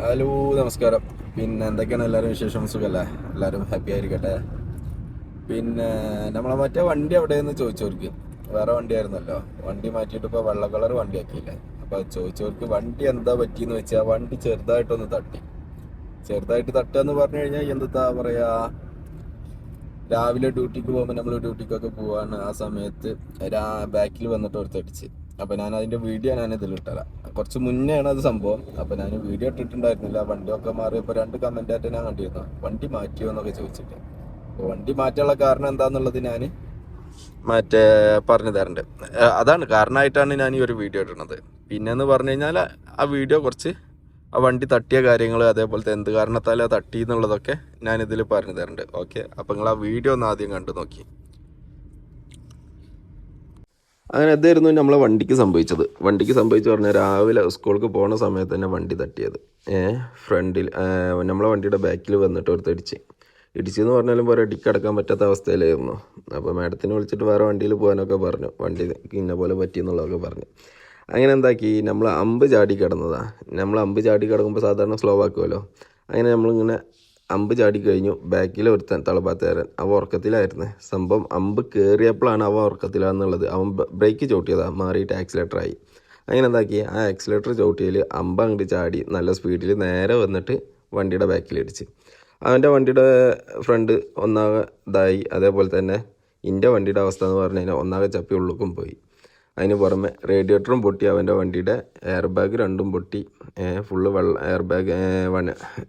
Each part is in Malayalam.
ഹലോ നമസ്കാരം. പിന്നെ എന്തൊക്കെയാണ് എല്ലാവരും വിശേഷം? സുഖമല്ലേ എല്ലാവരും ഹാപ്പി ആയിരിക്കട്ടെ? പിന്നെ നമ്മളെ മറ്റേ വണ്ടി എവിടെയെന്ന് ചോദിച്ചവർക്ക്. വേറെ വണ്ടിയായിരുന്നല്ലോ. വണ്ടി മാറ്റിയിട്ട് ഇപ്പോൾ വെള്ള കളർ വണ്ടി ആക്കിയില്ലേ അപ്പോൾ ചോദിച്ചവർക്ക് വണ്ടി എന്താ പറ്റിയെന്ന് വെച്ചാൽ വണ്ടി ചെറുതായിട്ടൊന്ന് തട്ടി. ചെറുതായിട്ട് തട്ടുക എന്ന് പറഞ്ഞു കഴിഞ്ഞാൽ എന്താ പറയുക രാവിലെ ഡ്യൂട്ടിക്ക് പോകുമ്പോൾ നമ്മൾ ഡ്യൂട്ടിക്കൊക്കെ പോവാണ് ആ സമയത്ത് ബാക്കിൽ വന്നിട്ട് ഒരുത്തടിച്ച് അപ്പോൾ ഞാൻ അതിന്റെ വീഡിയോ ഞാൻ ഇതിൽ ഇട്ടരാം കുറച്ച് മുന്നെയാണ് അത് സംഭവം. അപ്പൊ ഞാൻ വീഡിയോ ഇട്ടിട്ടുണ്ടായിരുന്നില്ല. വണ്ടിയൊക്കെ മാറിയപ്പോൾ രണ്ട് കമന്റ് ആയിട്ട് ഞാൻ കണ്ടിരുന്നു. വണ്ടി മാറ്റിയോ എന്നൊക്കെ ചോദിച്ചിട്ട്. വണ്ടി മാറ്റാനുള്ള കാരണം എന്താന്നുള്ളത് ഞാൻ മറ്റേ പറഞ്ഞു തരണ്ട്. അതാണ് കാരണമായിട്ടാണ് ഞാൻ ഈ ഒരു വീഡിയോ ഇടുന്നത്. പിന്നെന്ന് പറഞ്ഞു കഴിഞ്ഞാൽ ആ വീഡിയോ കുറച്ച് ആ വണ്ടി തട്ടിയ കാര്യങ്ങൾ അതേപോലത്തെ എന്ത് കാരണത്താലും തട്ടി എന്നുള്ളതൊക്കെ ഞാൻ പറഞ്ഞു തരണ്ട്. ഓക്കെ അപ്പം നിങ്ങൾ ആ വീഡിയോ ഒന്ന് ആദ്യം കണ്ടു നോക്കി. അങ്ങനെ എന്തായിരുന്നു നമ്മളെ വണ്ടിക്ക് സംഭവിച്ചത്. വണ്ടിക്ക് സംഭവിച്ചു പറഞ്ഞാൽ രാവിലെ സ്കൂൾക്ക് പോണ സമയത്ത് തന്നെ വണ്ടി തട്ടിയത്. ഫ്രണ്ടിൽ നമ്മളെ വണ്ടിയുടെ ബാക്കിൽ വന്നിട്ട് ഒരു തടിച്ച്. ഇടിച്ചെന്ന് പറഞ്ഞാലും പോരാ ഇടിക്കടക്കാൻ പറ്റാത്ത അവസ്ഥയിലായിരുന്നു. അപ്പോൾ മാഡത്തിനെ വിളിച്ചിട്ട് വേറെ വണ്ടിയിൽ പോകാനൊക്കെ പറഞ്ഞു. വണ്ടി ഇന്ന പോലെ പറ്റിയെന്നുള്ളതൊക്കെ പറഞ്ഞു. അങ്ങനെ എന്താക്കി നമ്മൾ അമ്പ് ചാടി കിടന്നതാണ് നമ്മൾ അമ്പ് ചാടി കിടക്കുമ്പോൾ സാധാരണ സ്ലോ ആക്കുമല്ലോ അങ്ങനെ നമ്മളിങ്ങനെ അമ്പ് ചാടി കഴിഞ്ഞു. ബാക്കിൽ ഒരുത്തൻ തളപാത്തേരൻ. അവ ഉറക്കത്തിലായിരുന്നു. സംഭവം അമ്പ് കയറിയപ്പോഴാണ് അവ ഉറക്കത്തിലാന്നുള്ളത് അവൻ ബ്രേക്ക് ചവിട്ടിയതാണ് മാറിയിട്ട് ആക്സിലേറ്റർ ആയി അങ്ങനെ എന്താക്കി? ആ ആക്സിലേറ്റർ ചവിട്ടിയിൽ അമ്പ് അങ്ങോട്ട് ചാടി നല്ല സ്പീഡിൽ നേരെ വന്നിട്ട് വണ്ടിയുടെ ബാക്കിൽ ഇടിച്ച് അവന്റെ വണ്ടിയുടെ ഫ്രണ്ട് ഒന്നാകെ ഇതായി. അതേപോലെ തന്നെ എന്റെ വണ്ടിയുടെ അവസ്ഥ എന്ന് പറഞ്ഞു കഴിഞ്ഞാൽ ഒന്നാകെ ചപ്പി ഉള്ളുക്കും പോയി. അതിന് പുറമെ റേഡിയേറ്ററും പൊട്ടി അവന്റെ വണ്ടിയുടെ എയർ ബാഗ് രണ്ടും പൊട്ടി. ഫുള്ള് വെള്ള എയർ ബാഗ്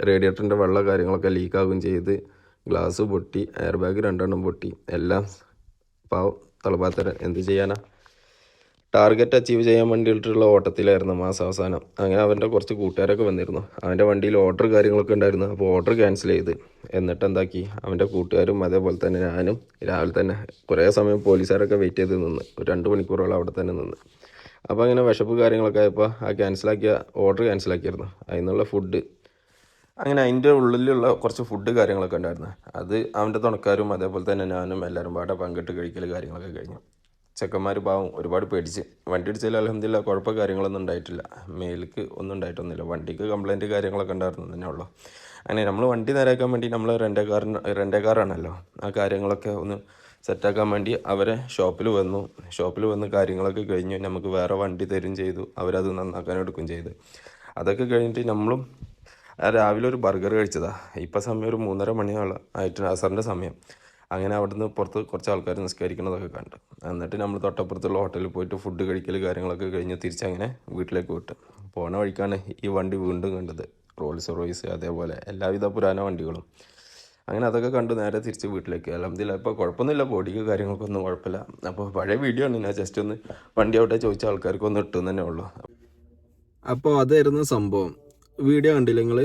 റേഡിയേറ്ററിന്റെ വെള്ള കാര്യങ്ങളൊക്കെ ലീക്കാകും ചെയ്ത്. ഗ്ലാസ് പൊട്ടി എയർ ബാഗ് രണ്ടെണ്ണം പൊട്ടി. എല്ലാം പാവം തളപാത്തര. എന്ത് ചെയ്യാനാ? ടാർഗറ്റ് അച്ചീവ് ചെയ്യാൻ വേണ്ടിയിട്ടുള്ള ഓട്ടത്തിലായിരുന്നു മാസം അവസാനം. അങ്ങനെ അവന്റെ കുറച്ച് കൂട്ടുകാരൊക്കെ വന്നിരുന്നു. അവന്റെ വണ്ടിയിൽ ഓർഡർ കാര്യങ്ങളൊക്കെ ഉണ്ടായിരുന്നു. അപ്പോൾ ഓർഡർ ക്യാൻസൽ ചെയ്ത്. എന്നിട്ട് എന്താക്കി? അവന്റെ കൂട്ടുകാരും അതേപോലെ തന്നെ ഞാനും രാവിലെ തന്നെ കുറേ സമയം പോലീസുകാരൊക്കെ വെയിറ്റ് ചെയ്ത് നിന്ന്. ഒരു രണ്ട് മണിക്കൂറോളം അവിടെ തന്നെ നിന്ന്. അപ്പോൾ അങ്ങനെ വിശപ്പ് കാര്യങ്ങളൊക്കെ ആയപ്പോൾ ആ ക്യാൻസലാക്കിയ ഓർഡർ ക്യാൻസലാക്കിയിരുന്നു അതിൽ നിന്നുള്ള ഫുഡ് അങ്ങനെ അതിന്റെ ഉള്ളിലുള്ള കുറച്ച് ഫുഡ് കാര്യങ്ങളൊക്കെ ഉണ്ടായിരുന്നു. അത് അവന്റെ തുണക്കാരും അതേപോലെ തന്നെ ഞാനും എല്ലാവരും പാടെ പങ്കിട്ട് കഴിക്കൽ കാര്യങ്ങളൊക്കെ കഴിഞ്ഞു. ചെക്കന്മാർ പാവം ഒരുപാട് പേടിച്ച്. വണ്ടി ഇടിച്ചാൽ അലഹമില്ല കുഴപ്പം കാര്യങ്ങളൊന്നും ഉണ്ടായിട്ടില്ല. മേലേക്ക് ഒന്നും ഉണ്ടായിട്ടൊന്നുമില്ല. വണ്ടിക്ക് കംപ്ലൈന്റ് കാര്യങ്ങളൊക്കെ ഉണ്ടായിരുന്നു തന്നെ ഉള്ളൂ. അങ്ങനെ നമ്മൾ വണ്ടി നേരാക്കാൻ വേണ്ടി നമ്മൾ റെന്റെ കാറിന് റെന്റെ കാറാണല്ലോ ആ കാര്യങ്ങളൊക്കെ ഒന്ന് സെറ്റാക്കാൻ വേണ്ടി അവരെ ഷോപ്പിൽ വന്നു. ഷോപ്പിൽ വന്ന് കാര്യങ്ങളൊക്കെ കഴിഞ്ഞു നമുക്ക് വേറെ വണ്ടി തരും ചെയ്തു. അവരത് നന്നാക്കാൻ എടുക്കും ചെയ്തു. അതൊക്കെ കഴിഞ്ഞിട്ട് നമ്മളും രാവിലെ ഒരു ബർഗർ കഴിച്ചതാണ് ഇപ്പം സമയം ഒരു മൂന്നര മണിയാണ് ആയിട്ട് അസറിന്റെ സമയം. അങ്ങനെ അവിടുന്ന് പുറത്ത് കുറച്ച് ആൾക്കാർ നിസ്കരിക്കുന്നതൊക്കെ കണ്ട്. എന്നിട്ട് നമ്മൾ തൊട്ടപ്പുറത്തുള്ള ഹോട്ടലിൽ പോയിട്ട് ഫുഡ് കഴിക്കൽ കാര്യങ്ങളൊക്കെ കഴിഞ്ഞ് തിരിച്ചങ്ങനെ വീട്ടിലേക്ക് വിട്ടു. പോണ വഴിക്കാണ് ഈ വണ്ടി വീണ്ടും കണ്ടത്. റോൾസ് റോയ്സ് അതേപോലെ എല്ലാവിധ പുരാന വണ്ടികളും. അങ്ങനെ അതൊക്കെ കണ്ട് നേരെ തിരിച്ച് വീട്ടിലേക്ക്. അല്ലെങ്കിൽ ഇപ്പോൾ കുഴപ്പമൊന്നുമില്ല. ബോഡിക്ക് കാര്യങ്ങൾക്കൊന്നും കുഴപ്പമില്ല. അപ്പോൾ പഴയ വീഡിയോ ആണ് ഞാൻ ജസ്റ്റ് ഒന്ന് വണ്ടി അവിടെ ചോദിച്ച ആൾക്കാർക്ക് ഒന്ന് ഇട്ടു തന്നെ ഉള്ളൂ. അപ്പോൾ അതായിരുന്നു സംഭവം. വീഡിയോ കണ്ടില്ല നിങ്ങൾ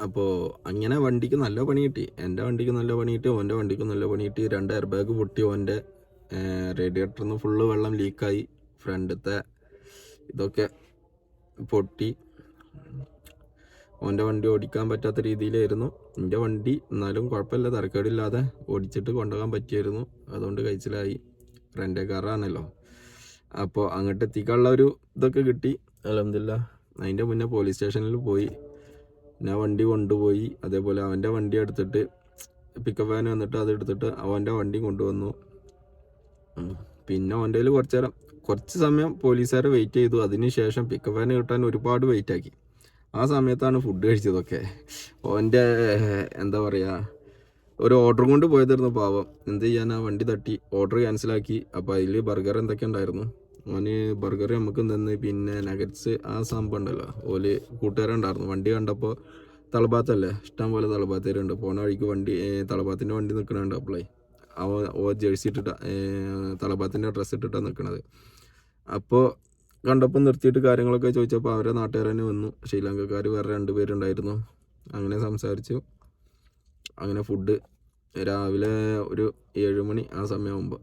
അപ്പോൾ അങ്ങനെ വണ്ടിക്ക് നല്ല പണി കിട്ടി. എന്റെ വണ്ടിക്ക് നല്ല പണി കിട്ടി ഓന്റെ വണ്ടിക്ക് നല്ല പണി കിട്ടി. രണ്ട് എയർ ബാഗ് പൊട്ടി ഓന്റെ റേഡിയേറ്ററിൽ നിന്ന് ഫുള്ള് വെള്ളം ലീക്കായി ഫ്രണ്ടത്തെ ഇതൊക്കെ പൊട്ടി. ഓന്റെ വണ്ടി ഓടിക്കാൻ പറ്റാത്ത രീതിയിലായിരുന്നു. എന്റെ വണ്ടി എന്നാലും കുഴപ്പമില്ല തരക്കേടില്ലാതെ ഓടിച്ചിട്ട് കൊണ്ടുപോകാൻ പറ്റിയായിരുന്നു. അതുകൊണ്ട് കഴിച്ചിലായി. റെന്റെ കാറാണല്ലോ. അപ്പോൾ അങ്ങോട്ട് എത്തിക്കാനുള്ള ഒരു ഇതൊക്കെ കിട്ടി. അലഹമില്ല അതിന്റെ മുന്നേ പോലീസ് സ്റ്റേഷനിൽ പോയി. ഞാൻ വണ്ടി കൊണ്ടുപോയി അതേപോലെ അവന്റെ വണ്ടി എടുത്തിട്ട് പിക്കപ്പ് വാൻ വന്നിട്ട് അത് എടുത്തിട്ട് അവന്റെ വണ്ടി കൊണ്ടുവന്നു. പിന്നെ അവന്റെ കയ്യിൽ കുറച്ച് നേരം കുറച്ച് സമയം പോലീസുകാരെ വെയിറ്റ് ചെയ്തു. അതിന് ശേഷം പിക്കപ്പ് വാൻ കിട്ടാൻ ഒരുപാട് വെയിറ്റ് ആക്കി. ആ സമയത്താണ് ഫുഡ് കഴിച്ചതൊക്കെ. ഓന്റെ എന്താ പറയുക ഒരു ഓർഡർ കൊണ്ട് പോയതായിരുന്നു പാവം. എന്ത് ചെയ്യാൻ ആ വണ്ടി തട്ടി ഓർഡർ ക്യാൻസലാക്കി അപ്പോൾ അതിൽ ബർഗർ എന്തൊക്കെ ഉണ്ടായിരുന്നു? ഓന് ബർഗർ നമുക്ക് തന്ന് പിന്നെ നഗറ്റ്സ് ആ സംഭവം ഉണ്ടല്ലോ. ഓൽ കൂട്ടുകാരുണ്ടായിരുന്നു വണ്ടി കണ്ടപ്പോൾ തളബാത്തല്ലേ ഇഷ്ടം പോലെ തളബാത്തേരുണ്ട് പോണ വഴിക്ക് വണ്ടി തളബാത്തിന്റെ വണ്ടി നിൽക്കണുണ്ട് അപ്പോളേ. അവ ഓ ജേഴ്സി ഇട്ടിട്ടാ തളബാത്തിന്റെ ഡ്രസ്സ് ഇട്ടിട്ടാണ് നിൽക്കണത് അപ്പോൾ കണ്ടപ്പോൾ നിർത്തിയിട്ട് കാര്യങ്ങളൊക്കെ ചോദിച്ചപ്പോൾ അവരെ നാട്ടുകാർ തന്നെ വന്നു. ശ്രീലങ്കക്കാർ വേറെ രണ്ട് പേരുണ്ടായിരുന്നു. അങ്ങനെ സംസാരിച്ചു. അങ്ങനെ ഫുഡ് രാവിലെ ഒരു ഏഴുമണി ആ സമയമാകുമ്പോൾ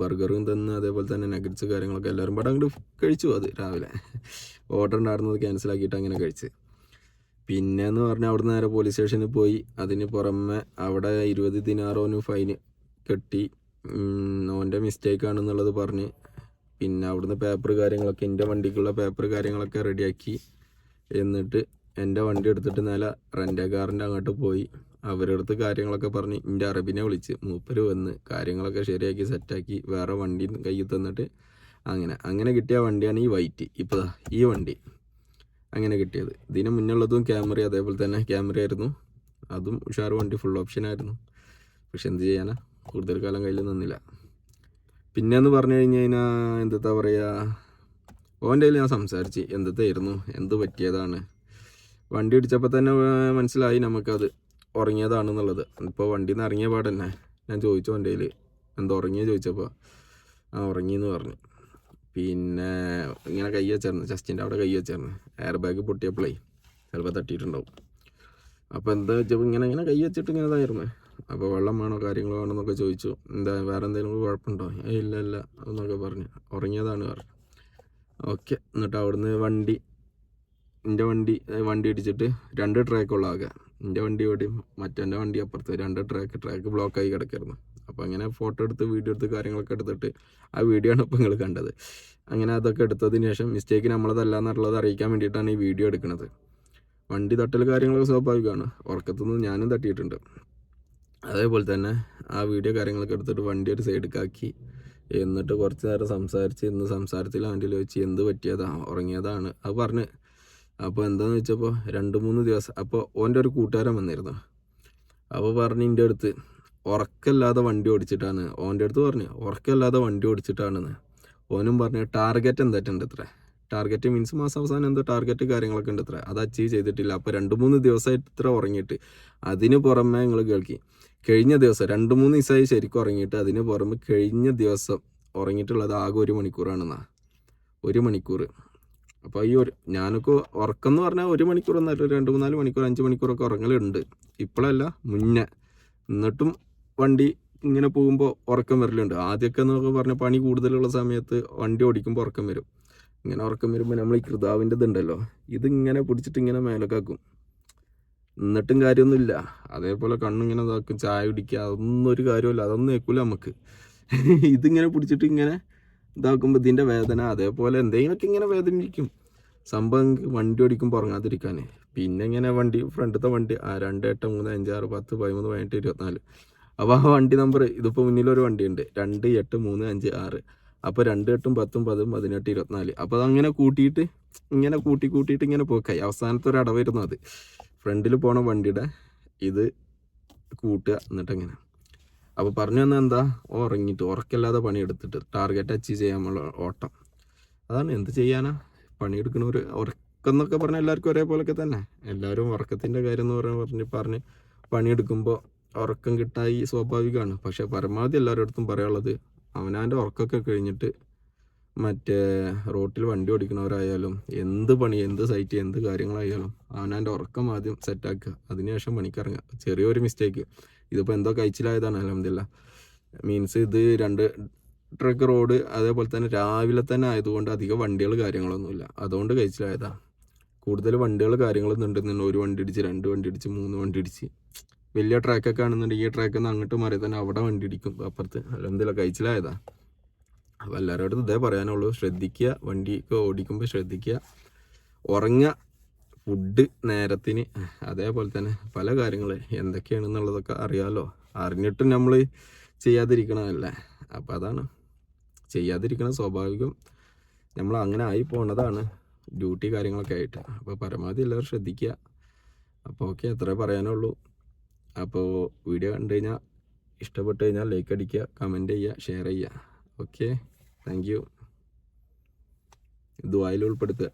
ബർഗറും തന്ന് അതേപോലെ തന്നെ നഗറ്റ്സ് കാര്യങ്ങളൊക്കെ എല്ലാവരും പാടെ അങ്ങോട്ട് കഴിച്ചു. അത് രാവിലെ ഓർഡർ ഉണ്ടായിരുന്നത് ക്യാൻസലാക്കിയിട്ട് അങ്ങനെ കഴിച്ച്. പിന്നെ എന്ന് പറഞ്ഞാൽ അവിടെ നേരെ പോലീസ് സ്റ്റേഷനിൽ പോയി. അതിന് പുറമെ അവിടെ ഇരുപത് ദിനാറോന് ഫൈന് കെട്ടി. ഓന്റെ മിസ്റ്റേക്ക് ആണെന്നുള്ളത് പറഞ്ഞ്. പിന്നെ അവിടുന്ന് പേപ്പർ കാര്യങ്ങളൊക്കെ എന്റെ വണ്ടിക്കുള്ള പേപ്പർ കാര്യങ്ങളൊക്കെ റെഡിയാക്കി എന്നിട്ട് എന്റെ വണ്ടി എടുത്തിട്ട് നേരെ റെന്റ് കാറിന്റെ അങ്ങോട്ട് പോയി. അവരുടെ അടുത്ത് കാര്യങ്ങളൊക്കെ പറഞ്ഞ് എന്റെ അറബിനെ വിളിച്ച് മൂപ്പര് വന്ന് കാര്യങ്ങളൊക്കെ ശരിയാക്കി സെറ്റാക്കി വേറെ വണ്ടി കയ്യിൽ തന്നിട്ട് അങ്ങനെ അങ്ങനെ കിട്ടിയ വണ്ടിയാണ് ഈ വൈറ്റ് ഇപ്പോൾ ഈ വണ്ടി. അങ്ങനെ കിട്ടിയത്. ഇതിന് മുന്നുള്ളതും ക്യാമറ അതേപോലെ തന്നെ ക്യാമറ ആയിരുന്നു അതും ഉഷാർ വണ്ടി ഫുൾ ഓപ്ഷൻ ആയിരുന്നു. പക്ഷെ എന്ത് ചെയ്യാനാ? കൂടുതൽ കാലം കയ്യിൽ നിന്നില്ല. പിന്നെ എന്ന് പറഞ്ഞു കഴിഞ്ഞ് കഴിഞ്ഞാൽ എന്താ പറയുക ഓന്റെ കയ്യിൽ ഞാൻ സംസാരിച്ച് എന്തത്തായിരുന്നു എന്ത് പറ്റിയതാണ്? വണ്ടി ഇടിച്ചപ്പോൾ തന്നെ മനസ്സിലായി നമുക്കത്. ഉറങ്ങിയതാണെന്നുള്ളത്. ഇപ്പോൾ വണ്ടിയിൽ നിന്ന് ഇറങ്ങിയ പാടന്നെ ഞാൻ ചോദിച്ചു വണ്ടിയിൽ എന്താ ഉറങ്ങിയ ചോദിച്ചപ്പോൾ ആ ഉറങ്ങിയെന്ന് പറഞ്ഞു. പിന്നെ ഇങ്ങനെ കൈ വെച്ചായിരുന്നു. ജസ്റ്റിന്റെ അവിടെ കൈ വെച്ചായിരുന്നു. എയർ ബാഗ് പൊട്ടിയപ്പോഴേ ചിലപ്പോൾ തട്ടിയിട്ടുണ്ടാവും. അപ്പോൾ എന്താ വെച്ചപ്പോൾ ഇങ്ങനെ ഇങ്ങനെ കൈ വെച്ചിട്ട് ഇങ്ങനെ ഇതായിരുന്നു. അപ്പോൾ വെള്ളം വേണോ കാര്യങ്ങൾ വേണോ എന്നൊക്കെ ചോദിച്ചു. എന്താ വേറെ എന്തെങ്കിലും കുഴപ്പമുണ്ടോ? ഏ ഇല്ല ഇല്ല എന്നൊക്കെ പറഞ്ഞു. ഉറങ്ങിയതാണ് പറഞ്ഞു. ഓക്കെ എന്നിട്ട് അവിടുന്ന് വണ്ടി എന്റെ വണ്ടി വണ്ടി ഇടിച്ചിട്ട് രണ്ട് ട്രാക്കുള്ള ആകെ എന്റെ വണ്ടി ഓടിയും മറ്റെന്റെ വണ്ടി അപ്പുറത്ത് രണ്ട് ട്രാക്ക് ട്രാക്ക് ബ്ലോക്കായി കിടക്കായിരുന്നു അപ്പോൾ അങ്ങനെ ഫോട്ടോ എടുത്ത് വീഡിയോ എടുത്ത് കാര്യങ്ങളൊക്കെ എടുത്തിട്ട് ആ വീഡിയോ ആണ് ഇപ്പോൾ നിങ്ങൾ കണ്ടത്. അങ്ങനെ അതൊക്കെ എടുത്തതിന് ശേഷം മിസ്റ്റേക്ക് നമ്മളതല്ല എന്നുള്ളത് അറിയിക്കാൻ വേണ്ടിയിട്ടാണ് ഈ വീഡിയോ എടുക്കുന്നത്. വണ്ടി തട്ടൽ കാര്യങ്ങളൊക്കെ സ്വാഭാവികമാണ്. ഉറക്കത്തുനിന്ന് ഞാനും തട്ടിയിട്ടുണ്ട്. അതേപോലെ തന്നെ ആ വീഡിയോ കാര്യങ്ങളൊക്കെ എടുത്തിട്ട് വണ്ടി ഒരു സൈഡിലേക്കാക്കി എന്നിട്ട് കുറച്ച് നേരം സംസാരിച്ച് ഇന്ന് സംസാരത്തിൽ അവന്റെ ചോദിച്ച് എന്ത് പറ്റിയതാണ് ഉറങ്ങിയതാണ് അത് പറഞ്ഞ് അപ്പോൾ എന്താണെന്ന് വെച്ചപ്പോൾ രണ്ട് മൂന്ന് ദിവസം അപ്പോൾ ഓന്റെ ഒരു കൂട്ടുകാരൻ വന്നിരുന്നു. അപ്പോൾ പറഞ്ഞു എന്റെ അടുത്ത് ഉറക്കല്ലാതെ വണ്ടി ഓടിച്ചിട്ടാണ്. ഓന്റെ അടുത്ത് പറഞ്ഞു ഉറക്കല്ലാതെ വണ്ടി ഓടിച്ചിട്ടാണെന്ന്. ഓനും പറഞ്ഞു ടാർഗറ്റ് എന്തായിട്ടുണ്ട് അത്ര ടാർഗറ്റ് മീൻസ് മാസം അവസാനം എന്തോ ടാർഗറ്റ് കാര്യങ്ങളൊക്കെ ഉണ്ട് അത്ര അത് അച്ചീവ് ചെയ്തിട്ടില്ല. അപ്പോൾ രണ്ട് മൂന്ന് ദിവസമായിട്ട് ഇത്ര ഉറങ്ങിയിട്ട് അതിന് പുറമെ നിങ്ങൾ കേൾക്കി. കഴിഞ്ഞ ദിവസം രണ്ട് മൂന്ന് ദിവസമായി ശരിക്കും ഉറങ്ങിയിട്ട് അതിന് പുറമെ കഴിഞ്ഞ ദിവസം ഉറങ്ങിയിട്ടുള്ളത് ആകെ ഒരു മണിക്കൂറാണെന്നാ. ഒരു മണിക്കൂർ അപ്പോൾ ഈ ഒരു ഞാനൊക്കെ ഉറക്കം എന്ന് പറഞ്ഞാൽ ഒരു മണിക്കൂർ ഒന്നല്ല രണ്ട് മൂന്നാൽ മണിക്കൂർ അഞ്ച് മണിക്കൂറൊക്കെ ഉറങ്ങലുണ്ട്. ഇപ്പോഴല്ല മുന്നേ. എന്നിട്ടും വണ്ടി ഇങ്ങനെ പോകുമ്പോൾ ഉറക്കം വരലുണ്ട്. ആദ്യമൊക്കെ എന്നൊക്കെ പറഞ്ഞാൽ പണി കൂടുതലുള്ള സമയത്ത് വണ്ടി ഓടിക്കുമ്പോൾ ഉറക്കം വരും. ഇങ്ങനെ ഉറക്കം വരുമ്പോൾ നമ്മൾ ഈ കൃതാവിന്റെ ഇതുണ്ടല്ലോ ഇതിങ്ങനെ പിടിച്ചിട്ട് ഇങ്ങനെ മേലക്കാക്കും എന്നിട്ടും കാര്യമൊന്നുമില്ല. അതേപോലെ കണ്ണിങ്ങനെ ഇതാക്കും ചായ കുടിക്കുക അതൊന്നും ഒരു കാര്യമില്ല അതൊന്നും ഏൽക്കൂല നമുക്ക് ഇതിങ്ങനെ പിടിച്ചിട്ട് ഇങ്ങനെ ഇതാക്കുമ്പോൾ ഇതിന്റെ വേദന അതേപോലെ എന്തെങ്കിലുമൊക്കെ ഇങ്ങനെ വേദനിക്കും. സംഭവം വണ്ടി ഓടിക്കുമ്പോൾ ഉറങ്ങാതിരിക്കാൻ പിന്നെ ഇങ്ങനെ വണ്ടി ഫ്രണ്ടത്തെ വണ്ടി ആ രണ്ട് എട്ട് മൂന്ന് അഞ്ച് ആറ് പത്ത് പതിമൂന്ന് പതിനെട്ട് ഇരുപത്തിനാല്. അപ്പോൾ ആ വണ്ടി നമ്പർ ഇതിപ്പോൾ മുന്നിലൊരു വണ്ടിയുണ്ട്. രണ്ട് എട്ട് മൂന്ന് അഞ്ച് ആറ്. അപ്പോൾ രണ്ട് എട്ടും പത്തും പതും പതിനെട്ട് ഇരുപത്തിനാല്. അപ്പോൾ അതങ്ങനെ കൂട്ടിയിട്ട് ഇങ്ങനെ കൂട്ടി കൂട്ടിയിട്ട് ഇങ്ങനെ പോക്കായി. അവസാനത്തെ ഒരു അടവായിരുന്നു അത്. ഫ്രണ്ടിൽ പോണ വണ്ടിയുടെ ഇത് കൂട്ടുക എന്നിട്ട് അങ്ങനെ അപ്പോൾ പറഞ്ഞു തന്നെ എന്താ? ഉറങ്ങിയിട്ട് ഉറക്കല്ലാതെ പണിയെടുത്തിട്ട് ടാർഗറ്റ് അച്ചീവ് ചെയ്യാമുള്ള ഓട്ടം. അതാണ് എന്ത് ചെയ്യാനാ? പണിയെടുക്കണവർ ഉറക്കം എന്നൊക്കെ പറഞ്ഞാൽ എല്ലാവർക്കും ഒരേപോലൊക്കെ തന്നെ. എല്ലാവരും ഉറക്കത്തിന്റെ കാര്യം എന്ന് പറഞ്ഞ് പറഞ്ഞ് പറഞ്ഞ് പണിയെടുക്കുമ്പോൾ ഉറക്കം കിട്ടായി സ്വാഭാവികമാണ്. പക്ഷേ പരമാവധി എല്ലാവരുടെ അടുത്തും പറയാനുള്ളത് അവനാന്റെ ഉറക്കമൊക്കെ കഴിഞ്ഞിട്ട് മറ്റേ റോട്ടിൽ വണ്ടി ഓടിക്കുന്നവരായാലും എന്ത് പണി എന്ത് സൈറ്റ് എന്ത് കാര്യങ്ങളായാലും അവനവന്റെ ഉറക്കം ആദ്യം സെറ്റാക്കുക അതിനുശേഷം പണിക്കിറങ്ങുക. ചെറിയൊരു മിസ്റ്റേക്ക് ഇതിപ്പോൾ എന്തോ കഴിച്ചിലായതാണ് അലഹമില്ല മീൻസ് ഇത് രണ്ട് ട്രക്ക് റോഡ് അതേപോലെ തന്നെ രാവിലെ തന്നെ ആയതുകൊണ്ട് അധികം വണ്ടികൾ കാര്യങ്ങളൊന്നുമില്ല. അതുകൊണ്ട് കഴിച്ചിലായതാണ് കൂടുതൽ വണ്ടികൾ കാര്യങ്ങളൊന്നും ഉണ്ടെന്നുണ്ട് ഒരു വണ്ടി ഇടിച്ച് രണ്ട് വണ്ടി ഇടിച്ച് മൂന്ന് വണ്ടി ഇടിച്ച്. വലിയ ട്രാക്കൊക്കെ ആണെന്നുണ്ടെങ്കിൽ ഈ ട്രാക്കിൽ നിന്ന് അങ്ങോട്ട് മാറി തന്നെ അവിടെ വണ്ടി ഇടിക്കും അപ്പുറത്ത്. അലഹമില്ല കഴിച്ചിലായതാ. അപ്പോൾ എല്ലാവരോടും ഇതേ പറയാനുള്ളൂ. ശ്രദ്ധിക്കുക വണ്ടിയൊക്കെ ഓടിക്കുമ്പോൾ ശ്രദ്ധിക്കുക. ഉറങ്ങുക ഫുഡ് നേരത്തിന്. അതേപോലെ തന്നെ പല കാര്യങ്ങൾ എന്തൊക്കെയാണെന്നുള്ളതൊക്കെ അറിയാമല്ലോ അറിഞ്ഞിട്ടും നമ്മൾ ചെയ്യാതിരിക്കണമല്ലേ അപ്പോൾ അതാണ്. ചെയ്യാതിരിക്കണം സ്വാഭാവികം നമ്മൾ അങ്ങനെ ആയി പോണതാണ് ഡ്യൂട്ടി കാര്യങ്ങളൊക്കെ ആയിട്ട്. അപ്പോൾ പരമാവധി എല്ലാവരും ശ്രദ്ധിക്കുക. അപ്പോൾ ഓക്കെ അത്രേ പറയാനുള്ളൂ. അപ്പോൾ വീഡിയോ കണ്ടു കഴിഞ്ഞാൽ ഇഷ്ടപ്പെട്ട് കഴിഞ്ഞാൽ ലൈക്ക് അടിക്കുക കമന്റ് ചെയ്യുക ഷെയർ ചെയ്യുക. ഓക്കെ താങ്ക് യു ദുബായിൽ ഉൾപ്പെടുത്തുക.